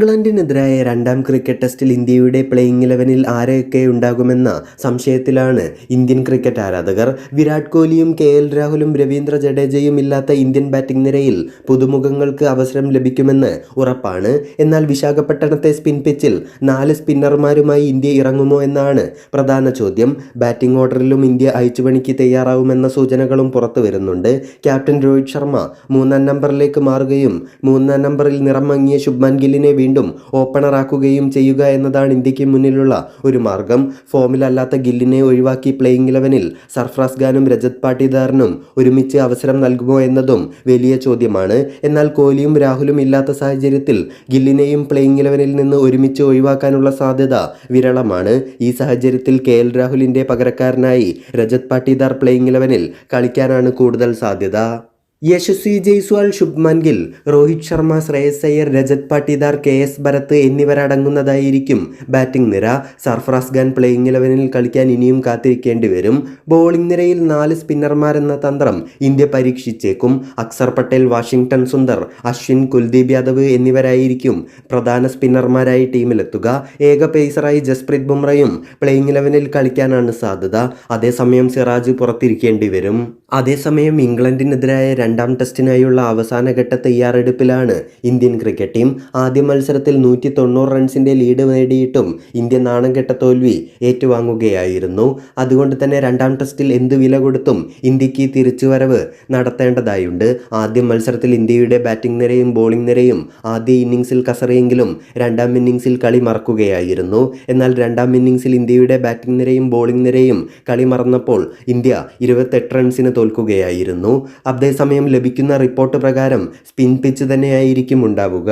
ഇംഗ്ലണ്ടിനെതിരായ രണ്ടാം ക്രിക്കറ്റ് ടെസ്റ്റിൽ ഇന്ത്യയുടെ പ്ലേയിങ് ഇലവനിൽ ആരെയൊക്കെ ഉണ്ടാകുമെന്ന സംശയത്തിലാണ് ഇന്ത്യൻ ക്രിക്കറ്റ് ആരാധകർ. വിരാട് കോഹ്ലിയും കെ എൽ രാഹുലും രവീന്ദ്ര ജഡേജയും ഇല്ലാത്ത ഇന്ത്യൻ ബാറ്റിംഗ് നിരയിൽ പുതുമുഖങ്ങൾക്ക് അവസരം ലഭിക്കുമെന്ന് ഉറപ്പാണ്. എന്നാൽ വിശാഖപട്ടണത്തെ സ്പിൻ പിച്ചിൽ നാല് സ്പിന്നർമാരുമായി ഇന്ത്യ ഇറങ്ങുമോ എന്നാണ് പ്രധാന ചോദ്യം. ബാറ്റിംഗ് ഓർഡറിലും ഇന്ത്യ അയച്ചുപണിക്ക് തയ്യാറാവുമെന്ന സൂചനകളും പുറത്തു വരുന്നുണ്ട്. ക്യാപ്റ്റൻ രോഹിത് ശർമ്മ മൂന്നാം നമ്പറിലേക്ക് മാറുകയും മൂന്നാം നമ്പറിൽ നിറം മങ്ങിയ ശുഭ്മാൻ ഗില്ലിനെ വീണ്ടും ഓപ്പണറാക്കുകയും ചെയ്യുക എന്നതാണ് ഇന്ത്യയ്ക്ക് മുന്നിലുള്ള ഒരു മാർഗം. ഫോമിലല്ലാത്ത ഗില്ലിനെ ഒഴിവാക്കി പ്ലേയിങ് ഇലവനിൽ സർഫ്രാസ് ഖാനും രജത് പാട്ടിദാറിനും ഒരുമിച്ച് അവസരം നൽകുമോ എന്നതും വലിയ ചോദ്യമാണ്. എന്നാൽ കോഹ്ലിയും രാഹുലും ഇല്ലാത്ത സാഹചര്യത്തിൽ ഗില്ലിനെയും പ്ലേയിങ് ഇലവനിൽ നിന്ന് ഒരുമിച്ച് ഒഴിവാക്കാനുള്ള സാധ്യത വിരളമാണ്. ഈ സാഹചര്യത്തിൽ കെ എൽ രാഹുലിന്റെ പകരക്കാരനായി രജത് പാട്ടിദാർ പ്ലേയിങ് ഇലവനിൽ കളിക്കാനാണ് കൂടുതൽ സാധ്യത. യശസ്വി ജയ്സ്വാൾ ശുഭ്മാൻ ഗിൽ രോഹിത് ശർമ്മ ശ്രേയസ് അയ്യർ രജത് പാട്ടിദാർ കെ എസ് ഭരത് എന്നിവരടങ്ങുന്നതായിരിക്കും ബാറ്റിംഗ് നിര. സർഫറാസ് ഖാൻ പ്ലേയിങ് ഇലവനിൽ കളിക്കാൻ ഇനിയും കാത്തിരിക്കേണ്ടി വരും. ബോളിംഗ് നിരയിൽ നാല് സ്പിന്നർമാരെന്ന തന്ത്രം ഇന്ത്യ പരീക്ഷിച്ചേക്കും. അക്സർ പട്ടേൽ വാഷിംഗ്ടൺ സുന്ദർ അശ്വിൻ കുൽദീപ് യാദവ് എന്നിവരായിരിക്കും പ്രധാന സ്പിന്നർമാരായി ടീമിലെത്തുക. ഏക പേസറായി ജസ്പ്രീത് ബുംറയും പ്ലേയിങ് ഇലവനിൽ കളിക്കാനാണ് സാധ്യത. അതേസമയം സിറാജ് പുറത്തിരിക്കേണ്ടി വരും. അതേസമയം ഇംഗ്ലണ്ടിനെതിരായ രണ്ടാം ടെസ്റ്റിനായുള്ള അവസാനഘട്ട തയ്യാറെടുപ്പിലാണ് ഇന്ത്യൻ ക്രിക്കറ്റ് ടീം ആദ്യ മത്സരത്തിൽ നൂറ്റി തൊണ്ണൂറ് റൺസിന്റെ ലീഡ് നേടിയിട്ടും ഇന്ത്യ നാണം കെട്ട തോൽവി ഏറ്റുവാങ്ങുകയായിരുന്നു. അതുകൊണ്ട് തന്നെ രണ്ടാം ടെസ്റ്റിൽ എന്ത് വില കൊടുത്തും ഇന്ത്യയ്ക്ക് തിരിച്ചുവരവ് നടത്തേണ്ടതായുണ്ട്. ആദ്യ മത്സരത്തിൽ ഇന്ത്യയുടെ ബാറ്റിംഗ് നിരയും ബോളിംഗ് നിരയും ആദ്യ ഇന്നിംഗ്സിൽ കസറിയെങ്കിലും രണ്ടാം ഇന്നിംഗ്സിൽ കളി മറക്കുകയായിരുന്നു. എന്നാൽ രണ്ടാം ഇന്നിംഗ്സിൽ ഇന്ത്യയുടെ ബാറ്റിംഗ് നിരയും ബോളിംഗ് നിരയും കളി മറന്നപ്പോൾ ഇന്ത്യ ഇരുപത്തെട്ട് റൺസിന് തോൽക്കുകയായിരുന്നു. അതേസമയം ലഭിക്കുന്ന റിപ്പോർട്ട് പ്രകാരം സ്പിൻ പിച്ച് തന്നെയായിരിക്കും ഉണ്ടാവുക.